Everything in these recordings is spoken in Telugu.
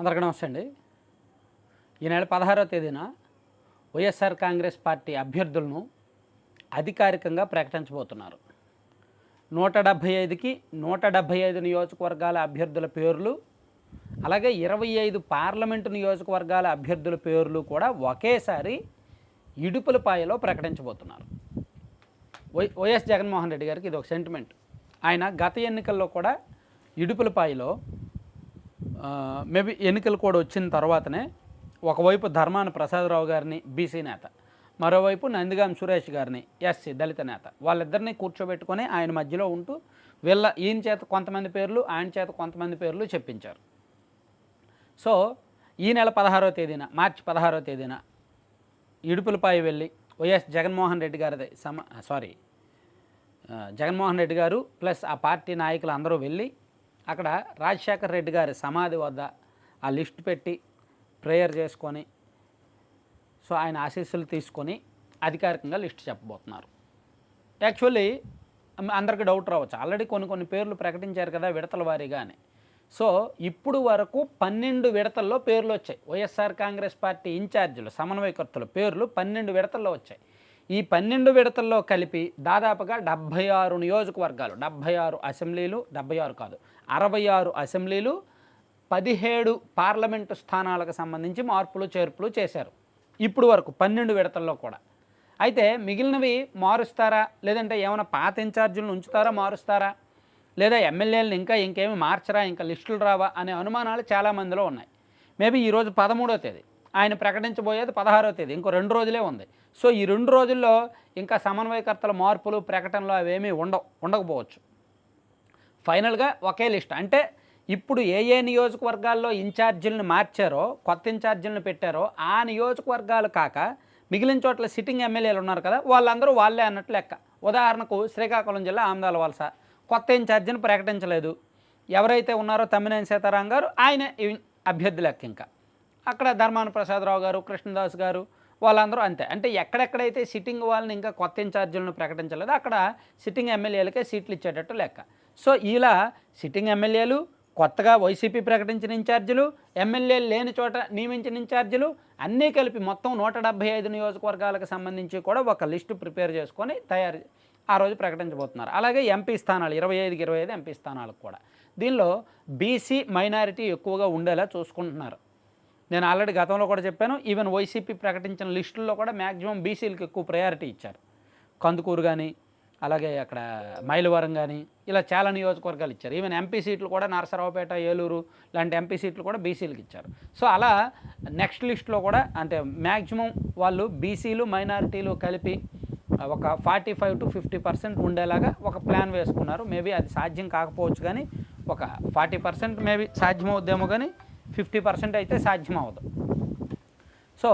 అందరికీ నమస్తే అండి. ఈ నెల పదహారవ తేదీన వైఎస్ఆర్ కాంగ్రెస్ పార్టీ అభ్యర్థులను అధికారికంగా ప్రకటించబోతున్నారు. నూట డెబ్భై ఐదుకి నూట డెబ్భై ఐదు నియోజకవర్గాల అభ్యర్థుల పేర్లు అలాగే ఇరవై ఐదు పార్లమెంటు నియోజకవర్గాల అభ్యర్థుల పేర్లు కూడా ఒకేసారి ఇడుపులపాయలో ప్రకటించబోతున్నారు. వై వైఎస్ జగన్మోహన్ రెడ్డి గారికి ఇది ఒక సెంటిమెంట్ ఆయన గత ఎన్నికల్లో కూడా ఇడుపులపాయలో మేబీ ఎన్నికలు కూడా వచ్చిన తర్వాతనే ఒకవైపు ధర్మాన ప్రసాదరావు గారిని బీసీ నేత మరోవైపు నందిగాం సురేష్ గారిని ఎస్సీ దళిత నేత వాళ్ళిద్దరిని కూర్చోబెట్టుకొని ఆయన మధ్యలో ఉంటూ వీళ్ళ ఈయన చేత కొంతమంది పేర్లు ఆయన చేత కొంతమంది పేర్లు చెప్పించారు. సో ఈ నెల పదహారో తేదీన మార్చి పదహారో తేదీన ఇడుపులపాయి వెళ్ళి వైఎస్ జగన్మోహన్ రెడ్డి గారిది సమ సారీ జగన్మోహన్ రెడ్డి గారు ప్లస్ ఆ పార్టీ నాయకులు అందరూ వెళ్ళి అక్కడ రాజశేఖర్ రెడ్డి గారి సమాధి వద్ద ఆ లిస్ట్ పెట్టి ప్రేయర్ చేసుకొని సో ఆయన ఆశీస్సులు తీసుకొని అధికారికంగా లిస్ట్ చెప్పబోతున్నారు. యాక్చువల్లీ అందరికీ డౌట్ రావచ్చు. ఆల్రెడీ కొన్ని కొన్ని పేర్లు ప్రకటించారు కదా విడతల వారీగా అని. సో ఇప్పుడు వరకు పన్నెండు విడతల్లో పేర్లు వచ్చాయి. వైఎస్ఆర్ కాంగ్రెస్ పార్టీ ఇన్ఛార్జీలు సమన్వయకర్తల పేర్లు పన్నెండు విడతల్లో వచ్చాయి. ఈ పన్నెండు విడతల్లో కలిపి దాదాపుగా డెబ్భై ఆరు నియోజకవర్గాలు డెబ్భై ఆరు అసెంబ్లీలు డెబ్భై ఆరు కాదు అరవై ఆరు అసెంబ్లీలు పదిహేడు పార్లమెంటు స్థానాలకు సంబంధించి మార్పులు చేర్పులు చేశారు. ఇప్పుడు వరకు పన్నెండు విడతల్లో కూడా. అయితే మిగిలినవి మారుస్తారా? లేదంటే ఏమైనా పాత ఇన్ఛార్జీలను ఉంచుతారా? మారుస్తారా? లేదా ఎమ్మెల్యేలను ఇంకా ఇంకేమి మార్చరా? ఇంకా లిస్టులు రావా? అనే అనుమానాలు చాలామందిలో ఉన్నాయి. మేబీ ఈరోజు పదమూడో తేదీ. ఆయన ప్రకటించబోయేది పదహారో తేదీ. ఇంకో రెండు రోజులే ఉంది. సో ఈ రెండు రోజుల్లో ఇంకా సమన్వయకర్తల మార్పులు ప్రకటనలు అవేమీ ఉండవు ఉండకపోవచ్చు. ఫైనల్గా ఒకే లిస్ట్. అంటే ఇప్పుడు ఏ ఏ నియోజకవర్గాల్లో ఇన్ఛార్జీలను మార్చారో కొత్త ఇన్ఛార్జీలను పెట్టారో ఆ నియోజకవర్గాలు కాక మిగిలిన చోట్ల సిట్టింగ్ ఎమ్మెల్యేలు ఉన్నారు కదా వాళ్ళందరూ వాళ్ళే అన్నట్లు లెక్క. ఉదాహరణకు శ్రీకాకుళం జిల్లా ఆమదాల వలస. కొత్త ఇన్ఛార్జిని ప్రకటించలేదు. ఎవరైతే ఉన్నారో తమ్మినేని సీతారాం గారు ఆయన అభ్యర్థి లెక్క ఇంకా. అక్కడ ధర్మాన ప్రసాదరావు గారు కృష్ణదాస్ గారు వాళ్ళందరూ అంతే. అంటే ఎక్కడెక్కడైతే సిట్టింగ్ వాళ్ళని ఇంకా కొత్త ఇన్ఛార్జీలను ప్రకటించలేదో అక్కడ సిట్టింగ్ ఎమ్మెల్యేలకే సీట్లు ఇచ్చేటట్టు లెక్క. సో ఇలా సిట్టింగ్ ఎమ్మెల్యేలు కొత్తగా వైసీపీ ప్రకటించిన ఇన్ఛార్జీలు ఎమ్మెల్యేలు లేని చోట నియమించిన ఇన్ఛార్జీలు అన్నీ కలిపి మొత్తం నూట డెబ్బై ఐదు నియోజకవర్గాలకు సంబంధించి కూడా ఒక లిస్టు ప్రిపేర్ చేసుకొని తయారు ఆ రోజు ప్రకటించబోతున్నారు. అలాగే ఎంపీ స్థానాలు ఇరవై ఐదుకి ఇరవై ఐదు ఎంపీ స్థానాలకు కూడా. దీనిలో బీసీ మైనారిటీ ఎక్కువగా ఉండేలా చూసుకుంటున్నారు. నేను ఆల్రెడీ గతంలో కూడా చెప్పాను ఈవెన్ వైసీపీ ప్రకటించిన లిస్టుల్లో కూడా మ్యాక్సిమం బీసీలకు ఎక్కువ ప్రయారిటీ ఇచ్చారు. కందుకూరు కానీ అలాగే అక్కడ మైలవరం కానీ ఇలా చాలా నియోజకవర్గాలు ఇచ్చారు. ఈవెన్ ఎంపీ సీట్లు కూడా నరసరావుపేట ఏలూరు లాంటి ఎంపీ సీట్లు కూడా బీసీలకు ఇచ్చారు. సో అలా నెక్స్ట్ లిస్ట్లో కూడా అంటే మ్యాక్సిమం వాళ్ళు బీసీలు మైనారిటీలు కలిపి ఒక forty five to fifty percent ఉండేలాగా ఒక ప్లాన్ వేసుకున్నారు. మేబీ అది సాధ్యం కాకపోవచ్చు కానీ ఒక ఫార్టీ పర్సెంట్ మేబీ సాధ్యమవుద్దేమో కానీ ఫిఫ్టీ పర్సెంట్ అయితే సాధ్యం అవ్వదు సో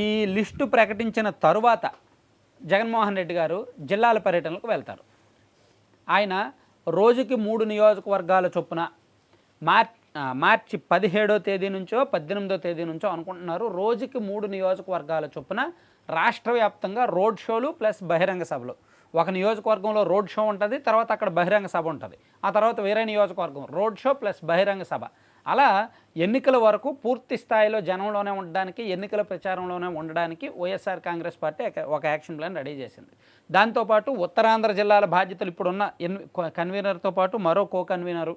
ఈ లిస్టు ప్రకటించిన తరువాత జగన్మోహన్ రెడ్డి గారు జిల్లాల పర్యటనలకు వెళ్తారు. ఆయన రోజుకి మూడు నియోజకవర్గాల చొప్పున మార్ మార్చి పదిహేడో తేదీ నుంచో పద్దెనిమిదో తేదీ నుంచో అనుకుంటున్నారు. రోజుకి మూడు నియోజకవర్గాల చొప్పున రాష్ట్ర వ్యాప్తంగా రోడ్ షోలు ప్లస్ బహిరంగ సభలు. ఒక నియోజకవర్గంలో రోడ్ షో ఉంటుంది తర్వాత అక్కడ బహిరంగ సభ ఉంటుంది. ఆ తర్వాత వేరే నియోజకవర్గం రోడ్ షో ప్లస్ బహిరంగ సభ. అలా ఎన్నికల వరకు పూర్తి స్థాయిలో జనంలోనే ఉండడానికి ఎన్నికల ప్రచారంలోనే ఉండడానికి వైఎస్ఆర్ కాంగ్రెస్ పార్టీ ఒక- యాక్షన్ ప్లాన్ రెడీ చేసింది. దాంతోపాటు ఉత్తరాంధ్ర జిల్లాల బాధ్యతలు ఇప్పుడున్న ఎన్ కన్వీనర్తో పాటు మరో కో కన్వీనరు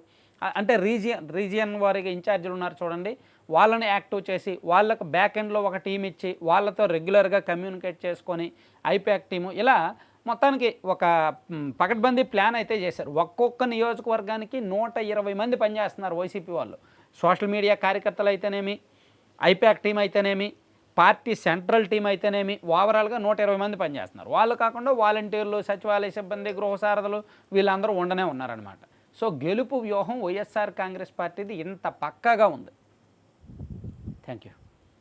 అంటే రీజియన్ రీజియన్ వారికి ఇన్ఛార్జీలు ఉన్నారు చూడండి. వాళ్ళని యాక్టివ్ చేసి వాళ్ళకు బ్యాక్ ఎండ్లో ఒక టీం ఇచ్చి వాళ్ళతో రెగ్యులర్గా కమ్యూనికేట్ చేసుకొని ఐపాక్ టీము ఇలా మొత్తానికి ఒక పకడ్బందీ ప్లాన్ అయితే చేశారు. ఒక్కొక్క నియోజకవర్గానికి నూట ఇరవై మంది పనిచేస్తున్నారు వైసీపీ వాళ్ళు. సోషల్ మీడియా కార్యకర్తలు అయితేనేమి ఐపాక్ టీం అయితేనేమి పార్టీ సెంట్రల్ టీం అయితేనేమి ఓవరాల్గా నూట ఇరవై మంది పనిచేస్తున్నారు. వాళ్ళు కాకుండా వాలంటీర్లు సచివాలయ సిబ్బంది గృహసారథులు వీళ్ళందరూ ఉండనే ఉన్నారనమాట సో గెలుపు వ్యూహం వైఎస్ఆర్ కాంగ్రెస్ పార్టీది ఇంత పక్కాగా ఉంది. Thank you